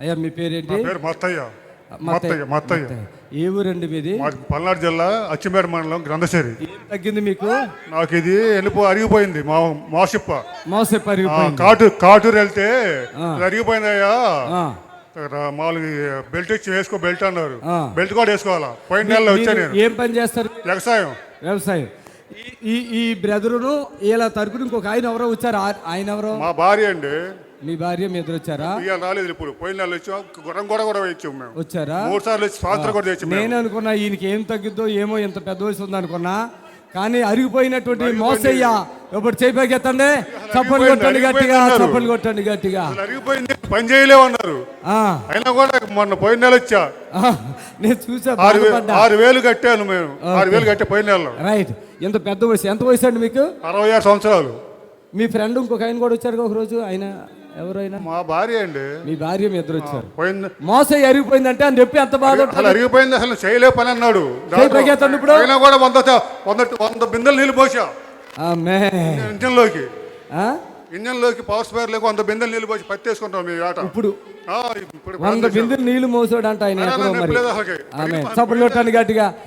అయ్యా మీ పేరేంటి? పేరు మత్తయ్య. మత్తయ్య. మత్తయ్య ఏ ఊరండి మీది? పల్నాడు జిల్లా అచ్చిమేడ మండలం గ్రంథశేరి. ఏం తగ్గింది మీకు? నాకు ఇది వెళ్ళిపో అరిగిపోయింది మా మాసిప్ప. మోసే ఆ, పరిగిపోయింది కాటు కాటూరు వెళ్తే అరిగిపోయిందయ్యా ఆ. రా- మామూలుగా బెల్ట్ ఇచ్చి వేసుకో బెల్ట్ అన్నారు. బెల్ట్ కూడా వేసుకోవాలా? పోయిన నెలలో వచ్చా మీరు నేను. ఏం పని చేస్తారు? వ్యవసాయం. వ్యవసాయం. ఈ- ఈ బ్రదరును ఇలా తరపున ఇంకొక ఆయన ఎవరో వచ్చారు? ఆయన ఎవరో? మా భార్య అండి. మీ భార్య మీ ఇద్దరు వచ్చారా? ఇవాళ రాలేదు ఇప్పుడు. పోయిన నెలలో వచ్చాం. గుర్రం కూడా కూడా వేయించాం మేము. వచ్చారా? మూడు సార్లు వచ్చి స్వాతంత్రం కూడా తెచ్చాం మేము. నేను అనుకున్నా ఈయనకి ఏం తగ్గిద్దో ఏమో ఇంత పెద్ద వయసు ఉంది అనుకున్నా కానీ అరిగిపోయినటువంటి మోసయ్య ఇప్పుడు చేయి పైకెత్తండి చప్పలు కొట్టండి గట్టిగా అరిగిపోయింది చప్పలు కొట్టండి గట్టిగా. అరిగిపోయింది పని చేయలేమన్నారు. అయినా కూడా మొన్న పోయిన నెల వచ్చా? నేను చూసా ఆరు వేలు కట్టాను మేము. ఆరు వేలు కట్టే పోయిన నెలలో. రైట్. ఇంత పెద్ద వయసు ఎంత వయసు అండి మీకు? అరవై ఆరు సంవత్సరాలు. మీ ఫ్రెండ్ ఇంకొక ఆయన కూడా వచ్చారు ఒక రోజు ఆయన ఎవరైనా? మా భార్య అండి. మీ భార్య మీ ఇద్దరు వచ్చారు. పోయింది మోసయ్య అరిగిపోయిందంటే అని చెప్పి ఎంత బాధ అసలు అరిగిపోయింది అసలు చేయలే పని అన్నాడు. అయినా కూడా వంద వంద వంద బిందెలు నీళ్ళు పోసా. ఇంజన్లోకి? ఇంజన్లోకి పవర్ స్పేర్ లేక వంద బిందెలు నీళ్ళు పోసి పత్తి వేసుకుంటాం మీ ఆట. ఇప్పుడు వంద బిందులు నీళ్ళు మోసాడు అంట ఆయన చప్పలు కొట్టండి గట్టిగా.